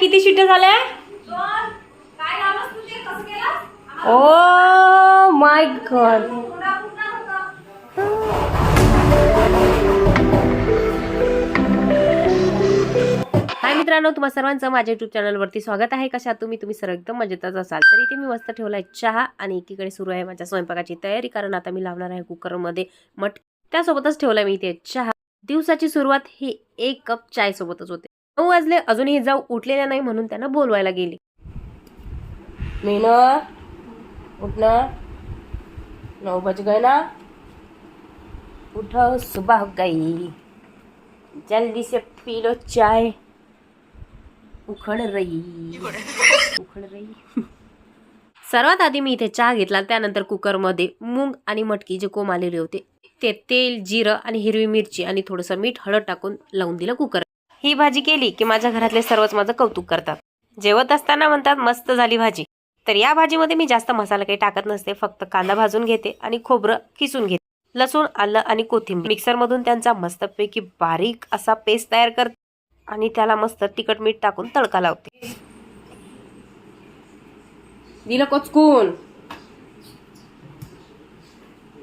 किती शिट्ट्या झाल्या? Oh my God. हाय मित्रांनो तुम्हा सर्वांचं माझ्या युट्यूब चॅनलवरती स्वागत आहे. कशा तुम्ही? तुम्ही सर्व एकदम मजेतच असाल. तर इथे मी मस्त ठेवलाय चहा आणि एकीकडे सुरू आहे माझ्या स्वयंपाकाची तयारी कारण आता मी लावणार आहे कुकरमध्ये मट त्यासोबतच ठेवलाय मी इथे चहा. दिवसाची सुरुवात ही एक कप चाय सोबतच होते. नऊ वाजले अजूनही जाऊ उठलेल्या नाही म्हणून त्यांना बोलवायला गेली. मीना उठना नऊ बज गए ना. उठ सुबह हो गई. जल्दी से पी लो चाय. उखड रही. उखड रही. सर्वात आधी मी इथे चहा घेतला त्यानंतर कुकरमध्ये मूग आणि मटकी जे कोंब आलेले होते ते तेल जिरं आणि हिरवी मिरची आणि थोडंसं मीठ हळद टाकून लावून दिलं कुकर. ही भाजी केली की माझ्या घरातले सर्वच माझं कौतुक करतात. जेवत असताना म्हणतात मस्त झाली भाजी. तर या भाजीमध्ये मी जास्त मसाला काही टाकत नसते फक्त कांदा भाजून घेते आणि खोबरं किसून घेते. लसूण आलं आणि कोथिंबीर. मिक्सरमधून त्यांचा मस्तपैकी बारीक असा पेस्ट तयार करते आणि त्याला मस्त तिखट मीठ टाकून तडका लावते. दिलं कोचकून.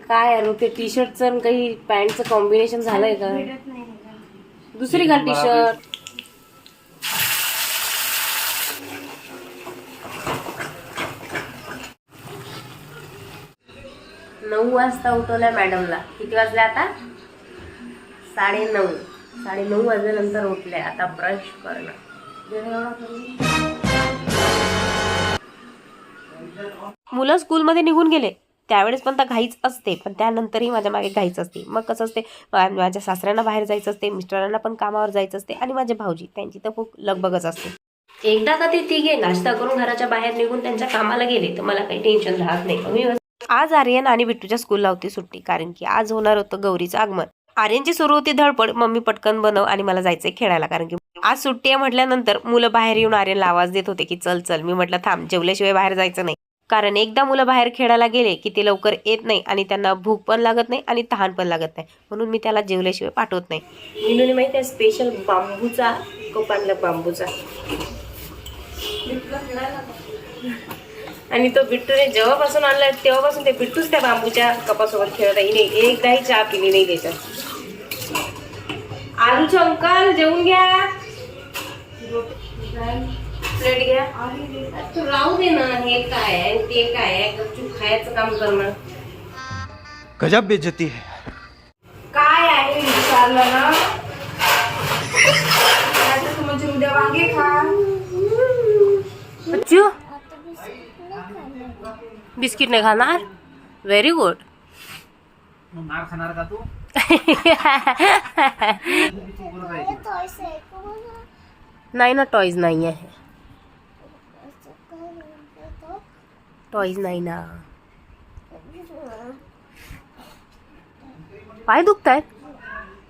काय अरे ते टी शर्टचं आणि काही पॅन्टचं कॉम्बिनेशन झालंय का? दुसरी घाल टी शर्ट नऊ वाजता उठवल्या मॅडमला. किती वाजले आता? साडे नऊ साडे नऊ वाजल्यानंतर उठले आता ब्रश करणं. मुलं स्कूलमध्ये निघून गेले. त्यावेळेस पण तर घाईच असते पण त्यानंतरही माझ्या मागे घाईच असते. मग कसं असते माझ्या सासऱ्यांना बाहेर जायचं असते मिस्टरांना पण कामावर जायचं असते आणि माझे भाऊजी त्यांची तर खूप लगबगच असते. एकदा का ते तिघे नाश्ता करून घराच्या बाहेर निघून त्यांच्या कामाला गेले तर मला काही टेन्शन राहत नाही. आज आर्यन आणि बिट्टूच्या स्कूलला होती सुट्टी कारण की आज होणार होतं गौरीचं आगमन. आर्यनची सुरू होती धडपड मम्मी पटकन बनव आणि मला जायचंय खेळायला कारण की आज सुट्टी आहे म्हटल्यानंतर मुलं बाहेर येऊन आर्यनला आवाज देत होते की चल चल. मी म्हटलं थांब जेवल्याशिवाय बाहेर जायचं नाही. कारण एकदा मुलं बाहेर खेळायला गेले की ते लवकर येत नाही आणि त्यांना भूक पण लागत नाही आणि तहान पण लागत नाही. म्हणून मी त्याला जेवल्याशिवाय पाठवत नाही. मिनूने माहिती आहे स्पेशल बांबूचा कप आणला बांबूचा. आणि तो बिट्टूने जेव्हापासून आणला तेव्हापासून ते बिट्टूच त्या बांबूच्या कपासोबत खेळत आहे. एकदाही चहा पिली नाही त्याच्यात. आलूचं अंकल जेवून घ्या. प्लेट घ्या. तू राहू दे ना हे काय आहे ते काय आहे गपचूप खायचं काम करणं गजब बेइज्जती है. काय आहे विचारलं ना? तू म्हणजे उद्या वांगे खा. बच्चू बिस्किट नाही खाणार? व्हेरी गुड मार खाणार का तू? नाही ना टॉईज नाही आहे टॉईज नाही ना. पाय दुखत आहेत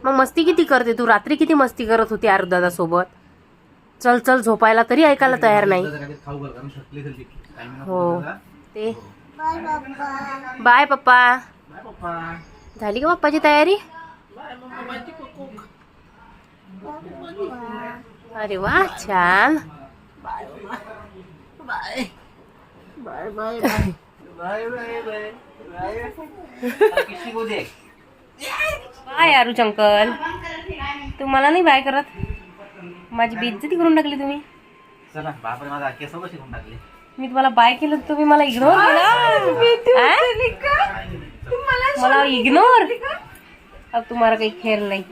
मग मस्ती किती करते तू? रात्री किती मस्ती करत होती आरुदादा सोबत? चल चल झोपायला तरी ऐकायला तयार नाही. हो. ते. बाय पप्पा. बाय पप्पा झाली का पप्पाची तयारी? अरे वा छान. Bye. Bye bye bye. Bye किसी को देख बाय अंकल तुम्हाला नाही बाय करत. माझी बेइज्जती करून टाकली तुम्ही. चला बापरे माझा केस सगळं शिकून टाकले. मी तुम्हाला बाय केलं तुम्ही मला इग्नोर केला? मला इग्नोर अब तुम्हाला काही खेळ नाही.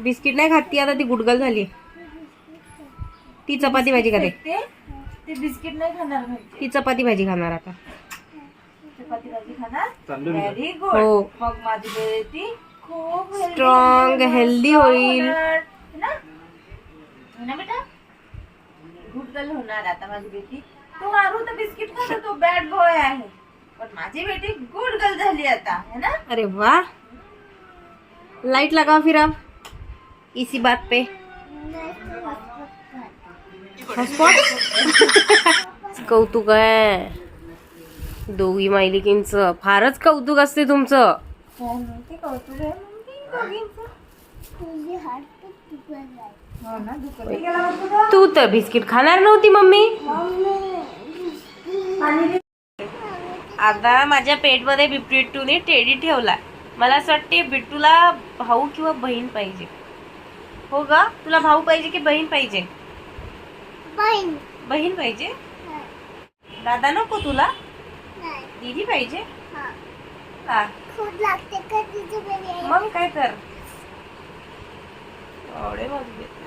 बिस्किट नाही खात ती आता ती गुडगल झाली. ती चपाती भाजी खाते. ते बिस्किट नाही खाणार ती चपाती भाजी खाणार आता. चपाती भाजी खाणार? व्हेरी हो. गुड मग माझी बेटी खूप healthy स्ट्रॉंग हेल्दी होईल होणार. है ना? है ना बेटा? गुड गर्ल होणार आता माझी बेटी. तू मारू तर बिस्किट खातो तो बॅड बॉय आहे. पण माझी बेटी गुड गर्ल झाली आता है ना? अरे वाह. लाइट लगाओ फिर अब. इसी बात पे. हॉटस्पॉट कौतुक आहे. दोघी मायलिकींचं फारच कौतुक असते तुमचं. दोघींचं. हो तू. तर बिस्किट खाणार नव्हती मम्मी. आता माझ्या पेटमध्ये बिट्टूने टेडी ठेवला. मला असं वाटते बिट्टूला भाऊ किंवा बहीण पाहिजे. हो ग? तुला भाऊ पाहिजे की बहीण पाहिजे? बहीण. पाहिजे? दादा नको तुला? दीदी पाहिजे? हा. मग काय तर. एवढे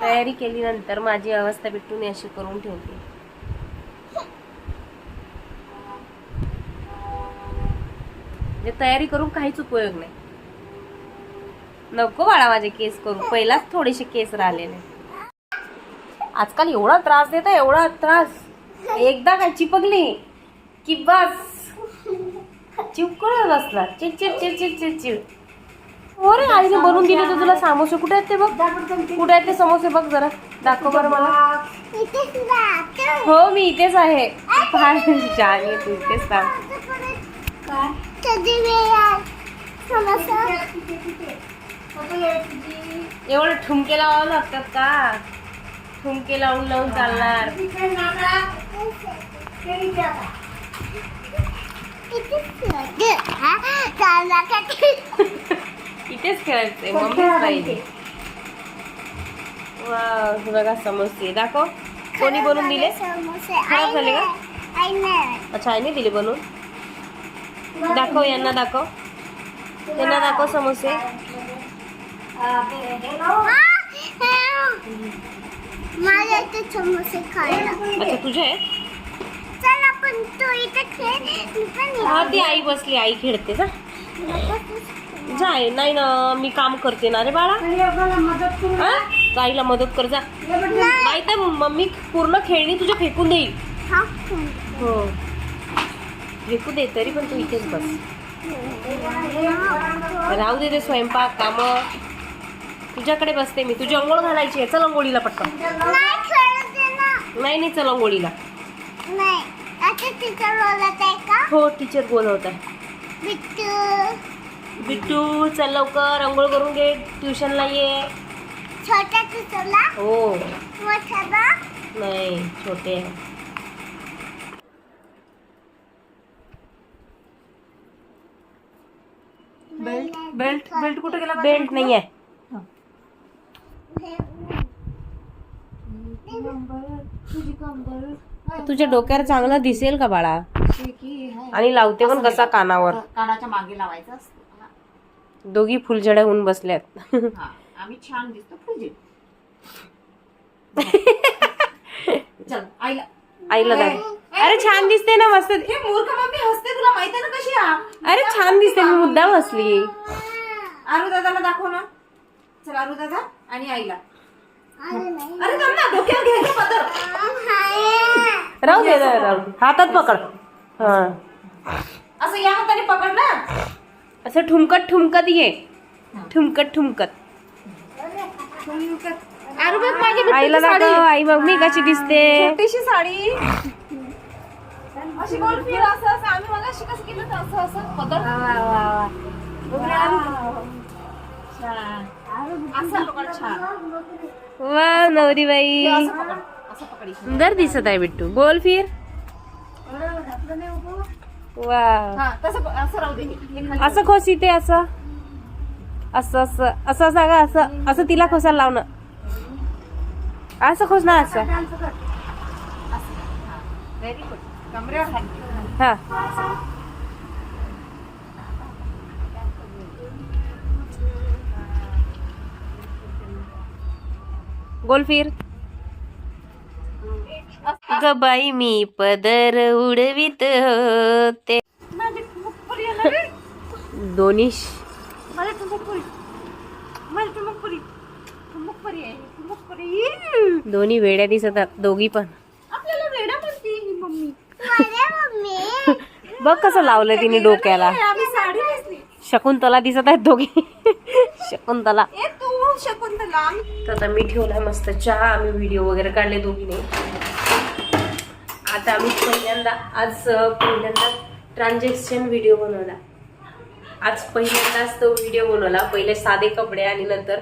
तयारी केली नंतर माझी अवस्था बिट्टूने अशी करून ठेवली म्हणजे तयारी करून काहीच उपयोग नाही. नको बाळा माझे केस करू. पहिलाच थोडेसे केस राहिलेले. आजकाल एवढा त्रास देता एवढा त्रास. एकदा काय चिपकली की बस. चिपकून बसणार चिडचिड चिडचिड चिडचिड हो रे आईने बनवून दिले तर तुला समोसे कुठे आहेत ते बघ. कुठे आहेत ते समोसे बघ जरा. दाखव बरं मला. हो मी इथेच आहे. फार छान आहे? तू इथेच थांब एवढे ठुमके लावावं लागतात का? ठुमके लावून लावून चालणार. इथेच खेळायचंय मम्मीच पाहिजे. वा बघा समोसे. दाखव. कोणी बनवून दिले? खराब झाले का? अच्छा आईने दिले बनवून. दाखव यांना दाखव. यांना दाखव समोसे. मला इथे समोसे खायला. अच्छा तुझे आहे? चल आपण तू इथे खेळ. मी पण हा ती आई बसली आई खेळते जा. जाय नाही ना मी काम करते ना रे बाळा. हा? आईला मदत कर जा. नाही तर मम्मी पूर्ण खेळणी तुझ्या फेकून देईल. हो फेकू दे तरी पण तू इथेच बस. राहू दे ते स्वयंपाक काम. तुझ्याकडे बसते मी. तुझी अंघोळ घालायची आहे. चल अंघोळीला पटकन. नाही नाही नाही चल अंघोळीला. नाही. आता टीचर बोलत आहे का? हो टीचर बोलवत आहे. बिट्टू. बिट्टू चल लवकर. अंघोळ करून घे. ट्युशनला ये. छोट्या टीचरला हो. नाही छोटे आहे. बेल्ट बेल्ट बेल्ट कुठे गेला? बेल्ट नाही आहे तुझ्या डोक्यावर चांगला दिसेल का बाळा? आणि लावते पण कसा कानावर? कानाच्या मागे लावायचा. दोघी फुलझड्या होऊन बसल्यात. आम्ही छान दिसतो चल आईला. अरे छान दिसते ना मस्त मूर्ख मम्मी हसते तुला माहिती ना कशी अरे छान दिसते मी मुद्दाम हसली. आरू दादाला दाखव ना. चल दादा आणि आईला. अरे थांब ना डोक्यावर पदर. राहू दे राहू दे. हातात पकड. हा. असं या हाताने पकड ना. असं ठुमकत ठुमकत ये. ठुमकत ठुमकत. आरू बघ माझी आईला दाखव आई मग मी कशी दिसते. छोटीशी साडी. अशी गोल फिर असं असं. आम्ही मला अशी कसं केलं असं असं पदर. छान. वा नवरी बाई सुंदर दिसत आहे बिट्टू. बोल फिर. वा. असं खोस इथे असं. असं असं. असं सांगा असं. असं तिला खोसायला लावणं असं खोस ना असं. हा. गोल फिर. ग बाई मी पदर उडवीत होते. दोन्ही. दोन्ही वेड्या दिसतात दोघी पण. आपल्याला वेडा म्हणते ही मम्मी. अरे मम्मी. बघ कसं लावलंय तिने डोक्याला. आम्ही साडी नेसली. शकुंतला दिसत आहेत दोघी. शकुंतला. तर आता मी ठेवला मस्त चहा आम्ही व्हिडिओ वगैरे काढले दोघीने. आता आम्ही पहिल्यांदा आज पहिल्यांदा ट्रान्झॅक्शन व्हिडिओ बनवला. आज पहिल्यांदाच तो व्हिडिओ बनवला. पहिले साधे कपडे आणि नंतर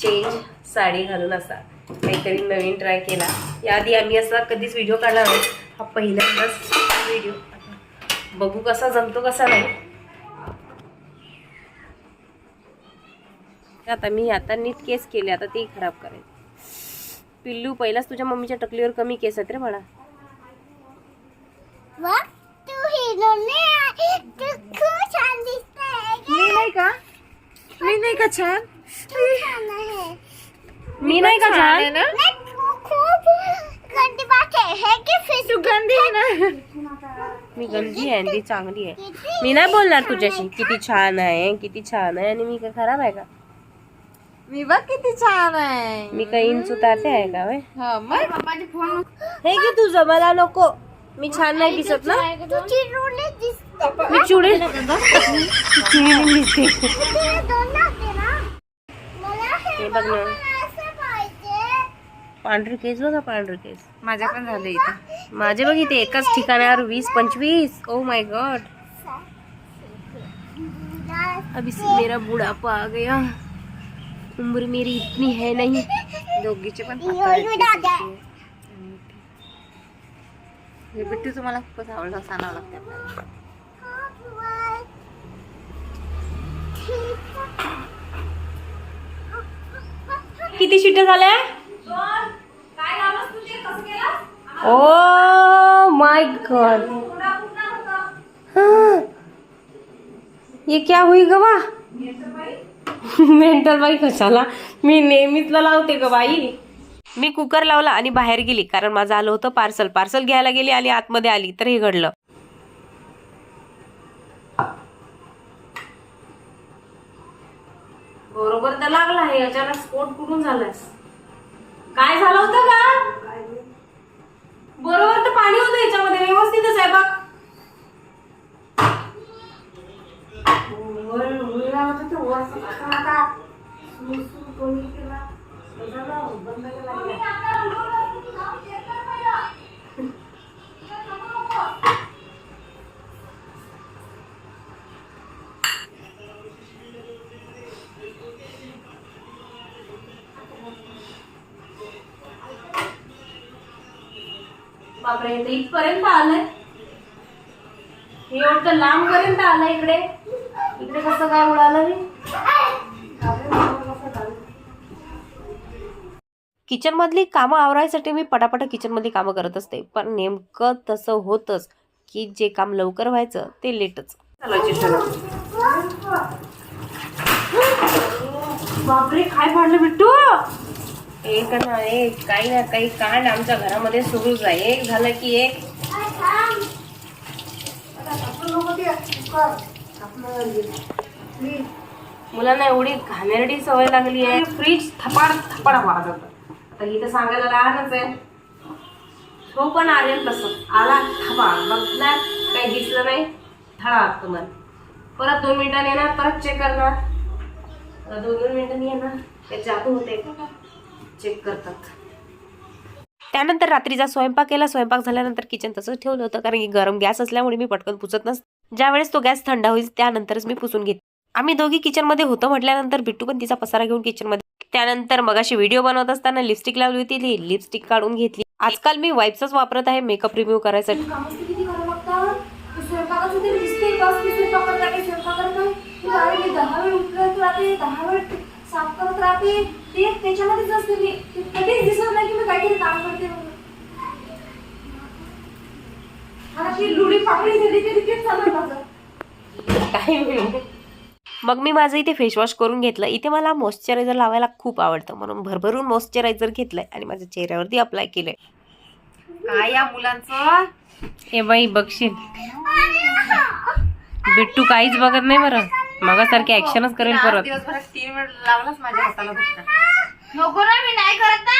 चेंज साडी घालून असा काहीतरी नवीन ट्राय केला. याआधी आम्ही असा कधीच व्हिडिओ काढला नाही. हा पहिल्यांदाच व्हिडिओ बघू कसा जमतो कसा नाही. आता मी आता नीट केस केले आता ते खराब करायचे पिल्लू पहिलाच तुझ्या मम्मीच्या टकलीवर कमी केस आहेत रे तू तू दिसते मी नाही का? मी नाही का छान? तू मी नाही का छान ना? नाही, तू गंदी आहे हे की तू ना? मी गंदी आहे आणि ती चांगली आहे. मी नाही बोलणार तुझ्याशी किती छान आहे किती छान आहे आणि मी काय खराब आहे का? मी बघ किती छान आहे मी काही इंच उतारते आहे का? हा मग हे की तुझं मला नको मी छान नाही दिसत ना तू दिसते मी चुडे चिडून दिसते तुला दोन लागते ना मला हे हे बघ ना असं पाहिजे पांढरे केस बघा पांढरे केस माझ्या पण झालं इथं माझे बघ इथे एकाच ठिकाणावर वीस पंचवीस ओ माय गॉड अभी से मेरा बुढ़ापा आ गया उम्र मेरी इतनी है नहीं। दोघीचे पण. हे बिट्टू तुम्हाला खूपच आवडला सांगावं लागतं आपल्याला. किती शिट्ट्या झाल्या? Oh my God. ये क्या हुई ग बा? मेंटल बाई कशाला? मी नेहमीच लावते ग बाई. मी कुकर लावला आणि बाहेर गेली कारण माझं आलं होतं पार्सल पार्सल घ्यायला गेली आणि आतमध्ये आली तर हे घडलं. बरोबर तर लागला आहे अचानक स्फोट कुठून झालाय काय झालं होतं का बरोबर तर पाणी होतं याच्यामध्ये व्यवस्थितच आहे बघ वर उडला होता तो वर कसा आता? सुरू कोणी केला? झालं, बंद केला. बापरे हे इथपर्यंत आलंय? हे वाटतं लांब पर्यंत आलं इकडे. इकडे कसं काय उडालं मी किचन मधली कामं आवरायसाठी मी पटापट किचन मधली कामं करत असते पण नेमकं तसं होतच की जे काम लवकर व्हायचं ते लेटच. बापरे काय पाडलं बिट्टू? एक ना एक काही ना काही कांड आमच्या घरामध्ये सुरूच आहे. एक झालं की एक. मुलांना एवढी घाणेरडी सवय लागली आहे. फ्रीज थपाड थपाड वाजत आता इथं सांगायला लहानच आहे. तो पण आलेल तसं. आला थपाड बघणार काही दिसलं नाही. थळा तुम्हाला परत दोन मिनिटांनी येणार परत चेक करणार. दोन दोन मिनिटांनी येणार. ते जादू होते. चेक करतात. त्यानंतर रात्रीचा स्वयंपाक केला. स्वयंपाक झाल्यानंतर किचन तसंच ठेवलं होतं. कारण की गरम गॅस असल्यामुळे मी पटकन पुसत नस ज्यावेळेस तो गॅस थंड होईल त्यानंतरच मी पुसून घेते. आम्ही दोघी किचनमध्ये होतो म्हटल्यानंतर बिट्टू पण तिचा पसारा घेऊन किचनमध्ये त्यानंतर मगाशी व्हिडिओ बनवत असताना लिपस्टिक लावली होती ती लिपस्टिक काढून घेतली. आजकाल मी वाईप्सच वापरत आहे मेकअप रिव्ह्यू करायसाठी. साफ करत राहते. ते त्याच्यामध्येच असते मी. कधीच दिसत नाही की मी काहीतरी काम करते म्हणून आता ती लुडी पाकडी झाली तरी तेच चालू आहे माझं काय. मग मी माझं इथे फेसवॉश करून घेतलं. इथे मला मॉइश्चरायझर लावायला खूप आवडतं. म्हणून भरभरून मॉइश्चरायझर घेतलंय आणि माझ्या चेहऱ्यावरती अप्लाय केलंय. काय या मुलांचं? हे बाई बघशील. बिट्टू काहीच बघत नाही बरं. मगासारखी ऍक्शनच करेल परत. दिवसभरात तीन वेळ लावलाच माझ्या हाताला फक्त नको ना मी नाही करत ना.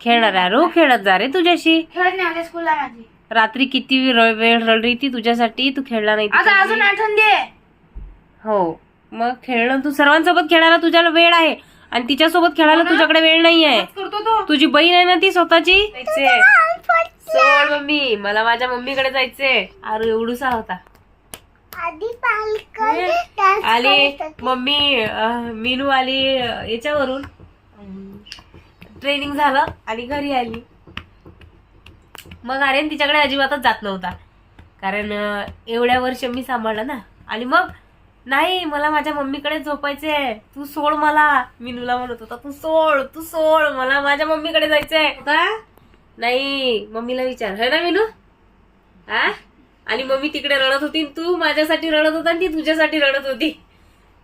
खेळणार आहे. रो खेळत जा रे तुझ्याशी. खेळत नाही स्कूलला माझी. रात्री किती वेळ रडली ती तुझ्यासाठी तू खेळला नाही आता. अजून आठवण दे. हो. मग खेळणं तू सर्वांसोबत खेळायला तुझ्याला वेळ आहे. आणि तिच्यासोबत खेळायला तुझ्याकडे वेळ नाही आहे तुझी बहीण आहे ना ती स्वतःची? सोड मम्मी. मला माझ्या मम्मीकडे जायचंय. अरे एवढूसा होता. आली. मम्मी मीनू आली याच्यावरून. ट्रेनिंग झालं आणि घरी आली. मग आर्यन तिच्याकडे अजिबातच जात नव्हता. कारण एवढ्या वर्ष मी सांभाळलं ना. आणि मग नाही मला माझ्या मम्मीकडे झोपायचंय. तू सोड मला. मी मिनूला म्हणत होता तू सोड तू सोड मला माझ्या मम्मीकडे जायचंय. का? नाही मम्मीला विचार. है ना मिनू? हा आणि मम्मी तिकडे रडत होती आणि तू माझ्यासाठी रडत होता आणि ती तुझ्यासाठी रडत होती.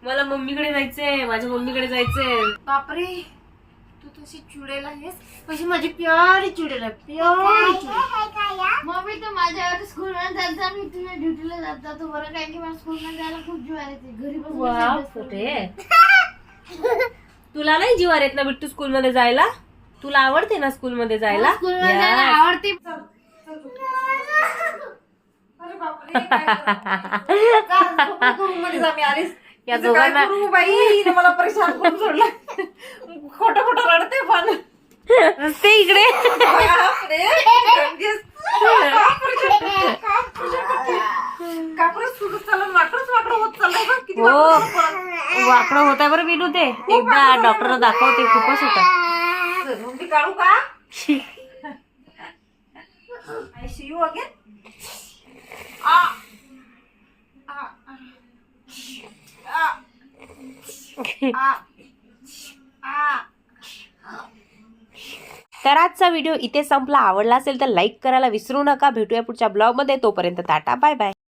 मला मम्मीकडे जायचंय माझ्या मम्मीकडे जायचंय. बापरे. तू तशी चुडेल आहेस कशी माझी प्यारी चुडेल आहे प्यारी चुडेल मम्मी तू माझ्यावर स्कूलला जाता मी तुझ्या ड्युटीला जाता तू बरं काय की मला स्कूलला जायला खूप जीवार येते घरी बसून अभ्यास. कुठे तुला नाही जीवार येत ना बिट्टू स्कूलमध्ये जायला तुला आवडते ना जायला स्कूलला जायला Yes. आवडते अरे बापरे काय करू मध्ये जा मी आलीस या तिचं काय दोघांना करू बाई? हिने मला परेशान करून सोडलं. खोटं खोटं रडते पण. ते इकडे. बापरे. गंगेस. बापरे. कापरच सुरू चाललं. वाकडच वाकडं होत बघ. किती हो. वाकडं होत चाललंय. वाकडं होत आहे बरं विनू ते. एकदा डॉक्टरला दाखवते खूपच होत चल, मग मी काढू का? I see you again. तर आजचा व्हिडिओ इथे संपला. आवडला असेल तर लाईक करायला विसरू नका. भेटूया पुढच्या ब्लॉगमध्ये तोपर्यंत टाटा बाय बाय